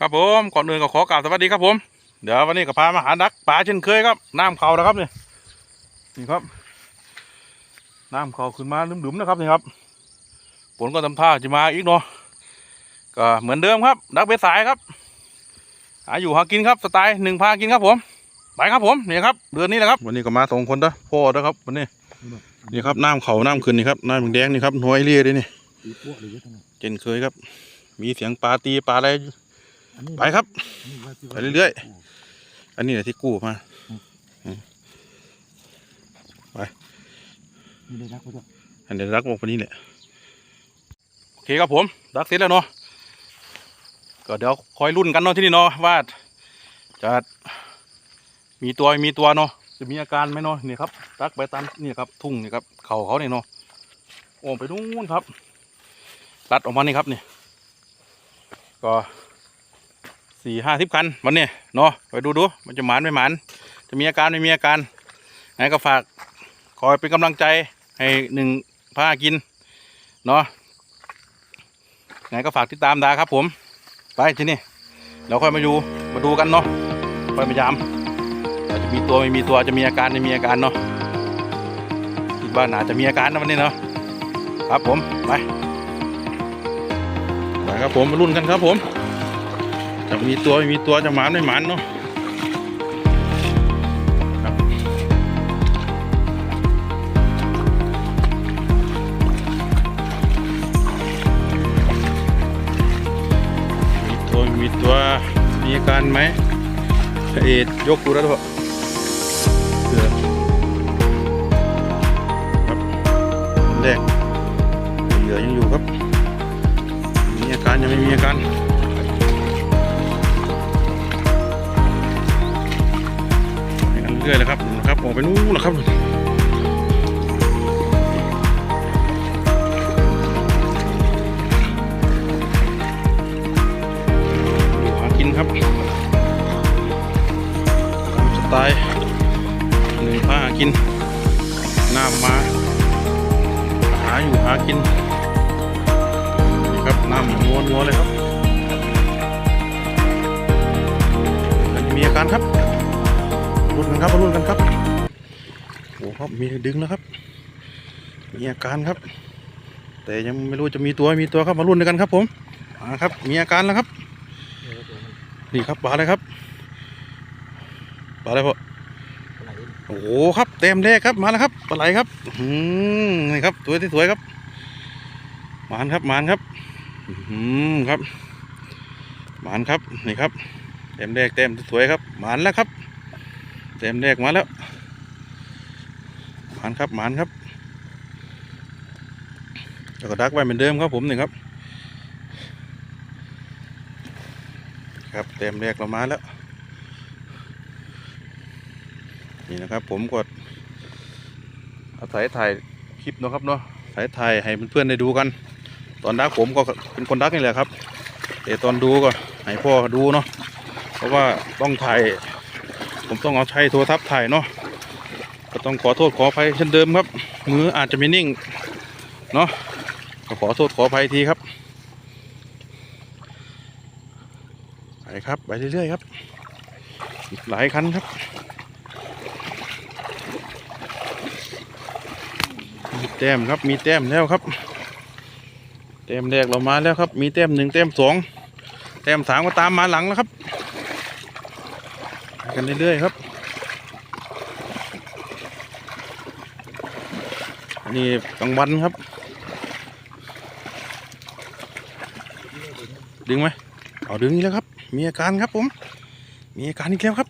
ครับผมก่อนอื่นก็ขอกราบสวัสดีครับผม เดี๋ยววันนี้ก็พามาหาดักปลาเช่นเคยครับน้ำเขานะครับนี่นี่ครับน้ำเขาขึ้นมาดุมๆนะครับนี่ครับฝนก็ทำท่าจะมาอีกเนาะก็เหมือนเดิมครับดักเบสสายครับหาอยู่หากินครับสไตล์หนึ่งพากินครับผมไปครับผมนี่ครับเดือนนี้แหละครับ วันนี้ก็มาสองคนนะพ่อนะครับวันนี้นี่ครับน้ำเขาน้ำขึ้นนี่ครับน้ำแดงๆนี่ครับน้อยเรียเลยนี่ตีพวกเลยเยอะทั้งนั้นเช่นเคยครับ มีเสียงปลาตีปลาอะไรอันนี้ ไปครับนนไปเรื่อยๆ อันนี้แหละที่กู้มาได้รักเขาด้วยอันเดียรักบอกคนนี้แหละโอเคครับผม รักเสร็จแล้วเนาะก็เดี๋ยวคอยรุ่นกันเนาะที่นี่เนาะว่าจะมีตัวม่มีตัวเนาะจะมีอาการไหมเนาะนี่ครับรักไปตามนี่ครับ ทุ่งนี่ครับเข่าเขาเนี่ยเนาะโอ้ไปนู่นครับรัดออกมานี่ครับนี่ก็ สี่ห้าสิบคันวันนี้เนาะไปดูดูมันจะหมานไม่หมาน จะมีอาการไม่มีอาการไงก็ฝากคอยเป็นกำลังใจให้หนึ่งผ้ากินเนาะไงก็ฝากติดตามดาครับผม ไปที่นี่เราค่อยมาดูมาดูกันเนาะค่อยพยายามอาจจะมีตัวไม่มีตัวจะมีอาการไม่มีอาการเนาะคิดว่าน่าจะมีอาการนะวันนี้เนาะครับผมไปไปครับผมมาลุ้นกันครับผม จะมีตัวไม่มีตัวจะหมานไม่หมานเนาะมีตัวมีตัวมีอาการไหมเอ็ดยกดูแล้วเถอะเกือบครับแรกเหลือยังอยู่ครับ มีอาการยังไม่มีอาการ เรื่อยเลยครับนะครับออกไปนู้นแล้วครับอยู่หากินครับตามสไตล์หนึ่งผ้าหากินน้ำมา หาอยู่หากินนี่ครับน้ำนัวนๆเลยครับมีอาการครับ รุ่นกันครับมารุ่นกันครับโอ้ครับมีดึงแล้วครับ มีอาการครับ แต่ยังไม่รู้จะมีตัวมีตัวครับมารุ่นด้วยกันครับ ผมมาครับ มีอาการแล้วครับ นี่ครับปลาอะไรครับปลาอะไรพ่อโอ้โหครับเต็มแรกครับมาแล้วครับปลาไหลครับอืมนี่ครับสวยที่สวยครับหมานครับหมานครับอืมครับหมานครับนี่ครับเต็มแรกเต็มที่สวยครับหมานแล้วครับ เต็มแรกมาแล้วหมานครับหมานครับแล้วก็ดักไว้เหมือนเดิมครับผมหนี่งครับ ครับเต็มแรกเรามาแล้ว นี่นะครับผมกดอาศัยถ่ายคลิปเนาะครับเนาะถ่ายถ่ายให้เพื่อนๆได้ดูกัน ตอนดักผมก็เป็นคนดักนี่แหละครับแต่ตอนดูก็ให้พ่อดูเนาะเพราะว่าต้องถ่าย ผมต้องเอาใช้โทรศัพท์ถ่ายเนาะก็ต้องขอโทษขออภัยเช่นเดิมครับ มืออาจจะไม่นิ่งเนาะก็ขอโทษขออภัยทีครับไปครับไปเรื่อยๆครับอีกหลายคันครับมีแต้มครับมีแต้มแล้วครับแต้มแรกเรามาแล้วครับ มีแต้มหนึ่งแต้มสองแต้มสามก็ตามมาหลังแล้วครับ กันเรื่อยๆครับ อันนี้กลางวันครับ ดึงไหมเอาดึงอีกแล้วครับ มีอาการครับผม มีอาการอีกแล้วครับ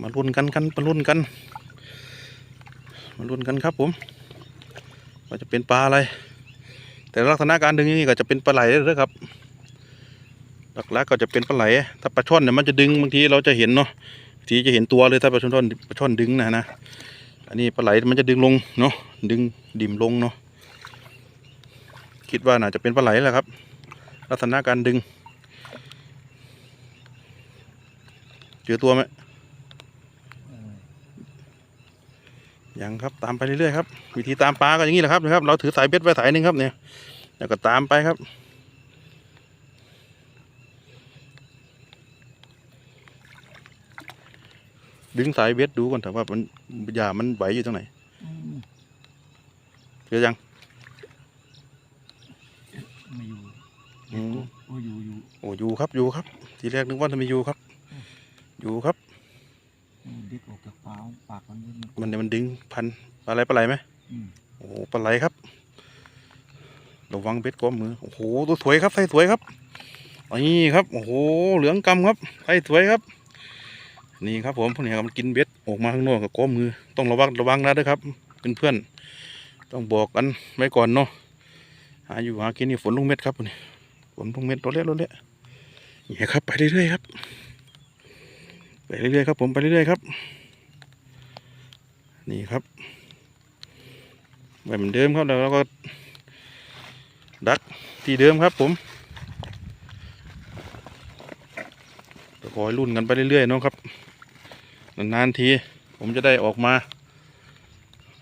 มาลุ้นกันกันมาลุ้นกัน มาลุ้นกันครับผมว่าจะเป็นปลาอะไร แต่ลักษณะการดึงนี่ก็จะเป็นปลาไหลเลยครับ หลักๆก็จะเป็นปลาไหล ถ้าปลาช่อนเนี่ยมันจะดึงบางทีเราจะเห็นเนาะบางทีจะเห็นตัวเลยถ้าปลาช่อนปลาช่อนดึงนะนะอันนี้ปลาไหลมันจะดึงลงเนาะดึงดิ่มลงเนาะคิดว่าน่าจะเป็นปลาไหลแหละครับ ลักษณะการดึงเจอตัวไหมยังครับตามไปเรื่อยๆครับวิธีตามปลาก็อย่างนี้แหละครับนะครับ เราถือสายเบ็ดไว้สายหนึ่งครับเนี่ยแล้วก็ตามไปครับ ดึงสายเบ็ดดูก่อนแต่ว่ามันยามันไหวอยู่ตรงไหนอืมเจอยังไม่อยู่อืมโอ้อยู่อยู่โอ้อยู่ครับอยู่ครับ ทีแรกนึกว่าจะไม่อยู่ครับ อยู่ครับอืมเด็กออกจากปากปากมันนิดนึงมันเนี่ยมันดึงพันปลาไหลปลาไหลไหมอืมโอ้โหปลาไหลครับระวังเบ็ดก้อมมือโอ้โหตัวสวยครับไส้สวยครับนี่ครับโอ้โหเหลืองกำครับไส้สวยครับ นี่ครับผมพวกนี้ครับมันกินเบ็ดออกมาข้างนอกกับก้มมือ ต้องระวังระวังนะด้วยครับเพื่อนๆต้องบอกกันไว้ก่อนเนาะหาอยู่หากินนี่ฝนลงเม็ดครับนี่ฝนลงเม็ดตัวเล็กตัวเล็กนี่ครับ ไปเรื่อยๆครับ ไปเรื่อยๆครับผมไปเรื่อยๆครับ นี่ครับแบบเหมือนเดิมครับแล้วเราก็ ดักที่เดิมครับผมคอยรุ่นกันไปเรื่อยๆเนาะครับ นานๆที ผมจะได้ออกมา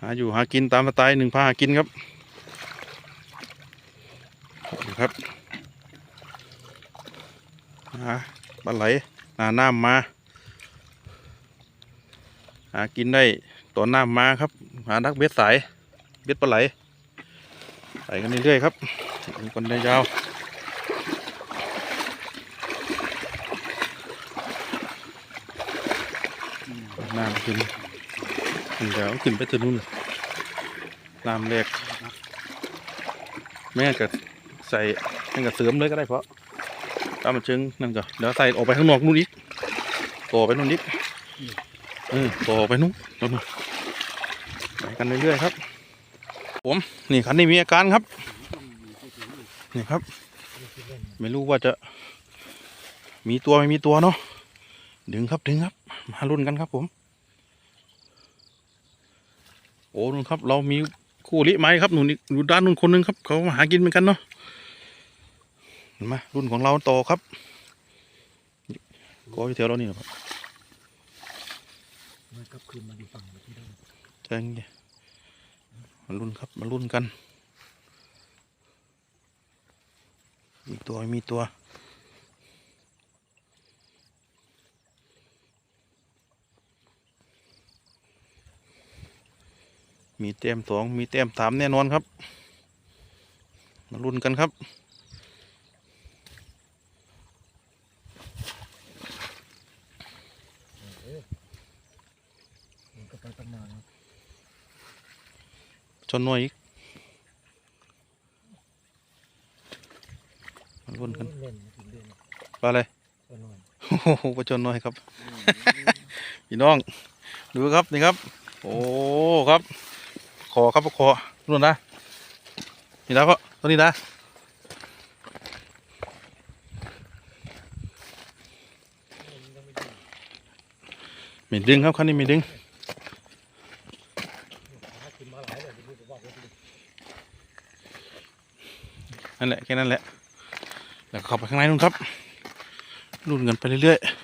หาอยู่หากินตามสไตล์หนึ่งพาหากินครับนี่ครับหาปลาไหลหาน้ำมา หากินได้ตอนน้ำมาครับ หาดักเบ็ดสาย เบ็ดปลาไหลใส่กันเรื่อยๆครับดูกันได้ยาว น้ำขึ้นขึ้นแล้วขึ้นไปถึงนู่นน้ำแรกแม่ก็ใส่แม่ก็เสริมเลยก็ได้เพราะตามมาเชิงนั่นก็เดี๋ยวใส่ออกไปข้างนอกนู่นอีกต่อไปนู่นอีกเออต่อไปนู้นนู้นไปกันเรื่อยๆครับ ผมนี่คันนี้มีอาการครับนี่ครับ ไม่รู้ว่าจะมีตัวไม่มีตัวเนาะดึงครับดึงครับ มาลุ้นกันครับผม โอ้นู่นครับ เรามีคู่ลิไม้ครับหนุนอีกอยู่ด้านนู้นคนหนึงครับ เขามาหากินเหมือนกันเนาะมารุ่นของเราต่อครับก็อยู่แถวเรานี่นะครับมันกลับคืนมาอยู่ฝั่งที่เดิมใช่ไงมาลุ้นครับมาลุ้นกัน มีตัวมีตัว มีเต็มสองมีเต็มสามแน่นอนครับ มาลุ้นกันครับมันก็ไปตั้งนานแล้วชนหน่อยอีกมาลุ้นกันเล่นถึงเล่นปลาอะไรก็นอนโอ้โหประจนน้อยครับ พี่น้อง ดูครับนี่ครับ โอ้ครับ ขอครับขอนู่นนะนี่นะพ่อตัวนี้นะม่ดึงครับคันนี้ม่ดึงนั่นแหละแค่นั้นแหละแล้วเข้าไปข้างในนู่นครับรุ่นกันไปเรื่อยๆ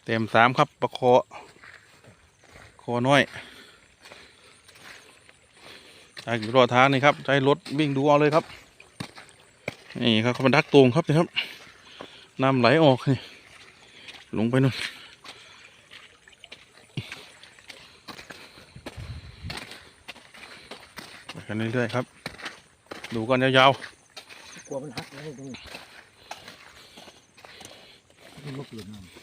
เต็มสามครับประคอคอน้อยอยากอยู่รอทางนี่ครับใช้รถวิ่งดูเอาเลยครับ นี่ครับเขาเป็นดักตรงครับนี่ครับน้ำไหลออกนี่ลงไปนู่นไปกันเรื่อยๆครับ ดูกันยาวกลัวมันหักแล้วตรงนี้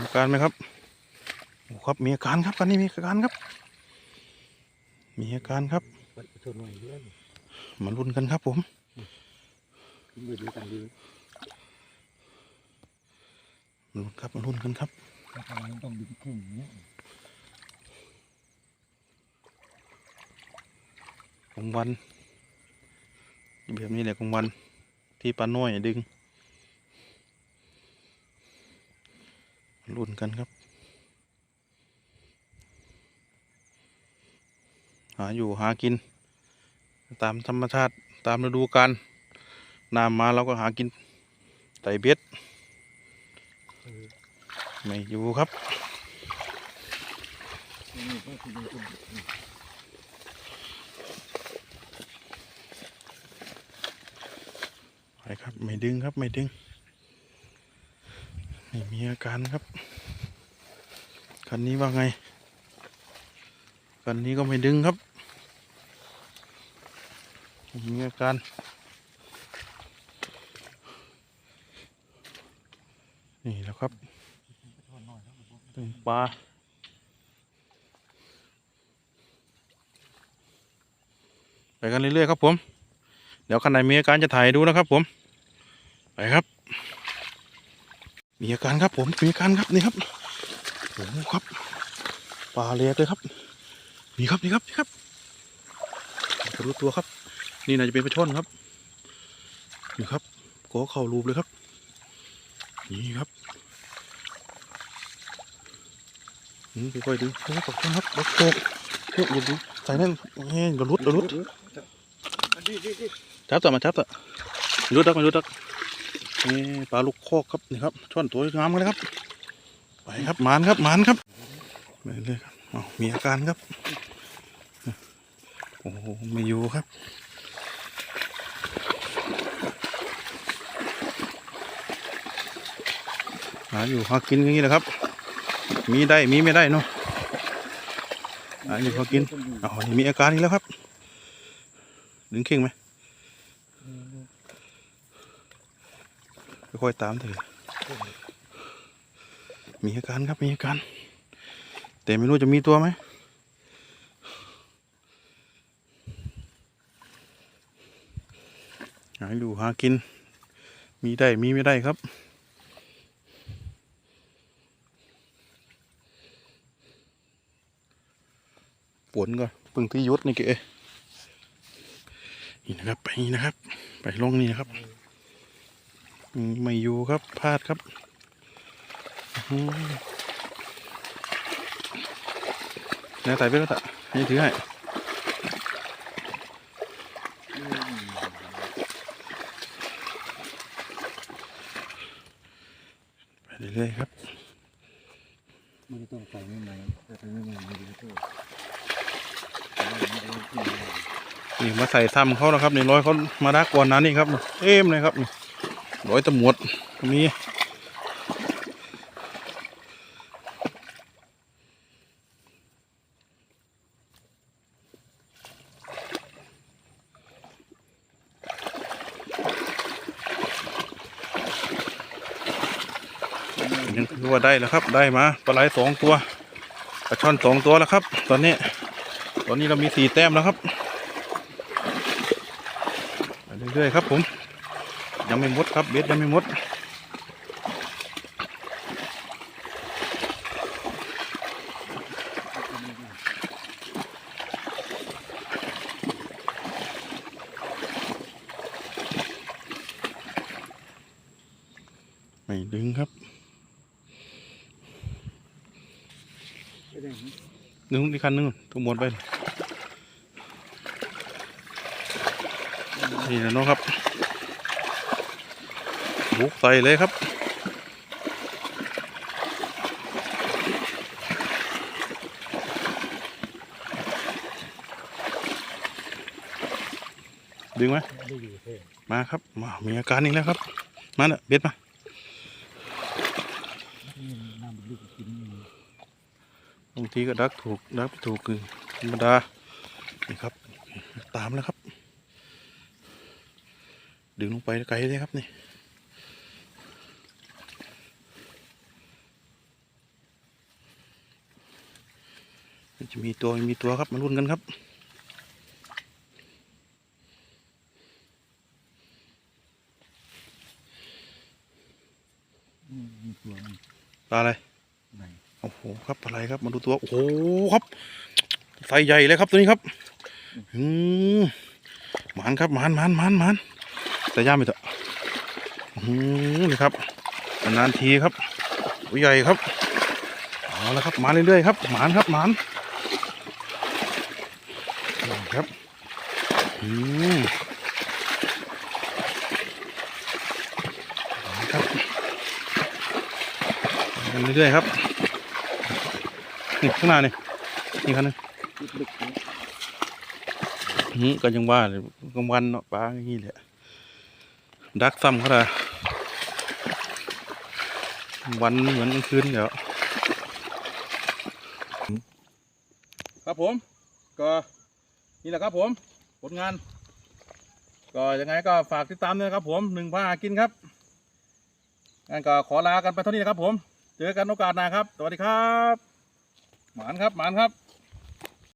มันก็เปลี่ยนน้ๆมีอาการไหมครับโอ้ครับ มีอาการครับกันนี้มีอาการครับ มีอาการครับำปัดชนหน่อยเยอะมาลุ้นกันครับผมขึ้นไปดูกันดีมาลุ้นครับมาลุ้นกันครับแล้วทำไมมันต้องดึงครึ่งอย่างเงี้ยของวันแบบนี้แหละของวันที่ปลาน้อยดึง รุ่นกันครับ หาอยู่หากิน ตามธรรมชาติตามฤดูกาลน้ำมาเราก็หากินไต่เบ็ดไม่อยู่ครับไปครับ ไม่ดึงครับ ไม่ดึง ไม่มีอาการครับ คันนี้ว่าไง คันนี้ก็ไม่ดึงครับ มีอาการ นี่แล้วครับตึงปลาไปกันเรื่อยๆครับผม เดี๋ยวคันไหนมีอาการจะถ่ายดูนะครับผม ไปครับ มีอาการครับผมมีอาการครับนี่ครับโอ้โหครับปลาเล็กเลยครับนี่ครับนี่ครับนี่ครับจะรู้ตัวครับ นี่น่าจะเป็นปลาช่อนครับนี่ครับก็เข้ารูปเลยครับ นี่ครับนี่ค่อยๆดูโอ้ปลาช่อนครับปลาโตกเฮ้ยอย่าดูใส่นั่นเฮ้ยเดี๋ยวรุดเดี๋ยวรุดจับต่อมาจับต่อไม่รู้ดักไม่รู้ดัก นี่ปลาลูกโคกครับนี่ครับช่อนตัวงามเลยครับ ไปครับหมานครับหมานครับไปเลยครับอ้ามีอาการครับโอ้โหไม่อยู่ครับหาอยู่หากินอย่างนี้แหละครับ มีได้มีไม่ได้เนาะหาอยู่หากินอ๋อนี่มีอาการอีกแล้วครับ ดึงเข่งไหม ค่อยตามเถอะมีอาการครับมีอาการ แต่ไม่รู้จะมีตัวไหมหาอยู่หากิน มีได้มีไม่ได้ครับปวนก่อนเพึ่งที่ยุดนี่เก๋นี่นะครับไปนี่นะครับ ไปลงนี่นะครับ ไม่อยู่ครับพลาดครับอืมแล้วใส่ไปแล้วตะให้ถือให้ไปเรื่อยๆครับไม่ต้องใส่ไม่ไหนแต่ใส่ไม่ไหนไม่ดีก็นี่มาใส่ซ้ำเขานะครับนี่ร้อยเขามาดักก่อนนะนี่ครับเอ้มเลยครับนี่ ร้อยตำรวจตรงนี้ยังถือว่าได้แล้วครับ ได้มาปลาไหลสองตัวปลาช่อนสองตัวแล้วครับ ตอนนี้ ตอนนี้เรามีสี่แต้มแล้วครับเรื่อยๆครับผม ยังไม่หมดครับเบ็ดยังไม่หมดไม่ดึงครับด้นึงอีกคันนึงถูกหมดไปนี่นะน้องครับ บุกใส่เลยครับดึงไหมมาครับมามีอาการอีกแล้วครับ มาเนอะเบ็ดมาบางทีก็ดักถูกดักถูกคือธรรมดานี่ครับ ตามแล้วครับ ดึงลงไปไกลเลยครับนี่ จะมีตัวไม่มีตัวครับมาลุ้นกันครับมีตัวปลาอะไรไหนโอ้โหครับปลาอะไรครับมาดูตัวโอ้โหครับไซส์ใหญ่เลยครับตัวนี้ครับอืมหมานครับหมานหมานหมานหมานแต่ย่าไม่เถอะอืมนี่ครับนานๆทีครับตัวใหญ่ครับเอาละครับมาเรื่อยๆครับหมานครับหมานนี่ ครับอืมครับเรื่อยๆครับนี่ข้างหน้านี่นี่คันนึงลึกๆนะอืมก็ยังว่าเลยกลางวันเนาะปลาอย่างนี้แหละดักซ้ำเขาละวันเหมือนกลางคืนเดี๋ยวครับผมก็ นี่แหละครับผมผลงาน ก็ยังไงก็ฝากติดตามด้วยนะครับ ผมหนึ่งพาหากินครับงั้นก็ขอลากันไปเท่านี้นะครับ ผม เจอกันโอกาสหน้าครับ สวัสดีครับ หมานครับหมานครับ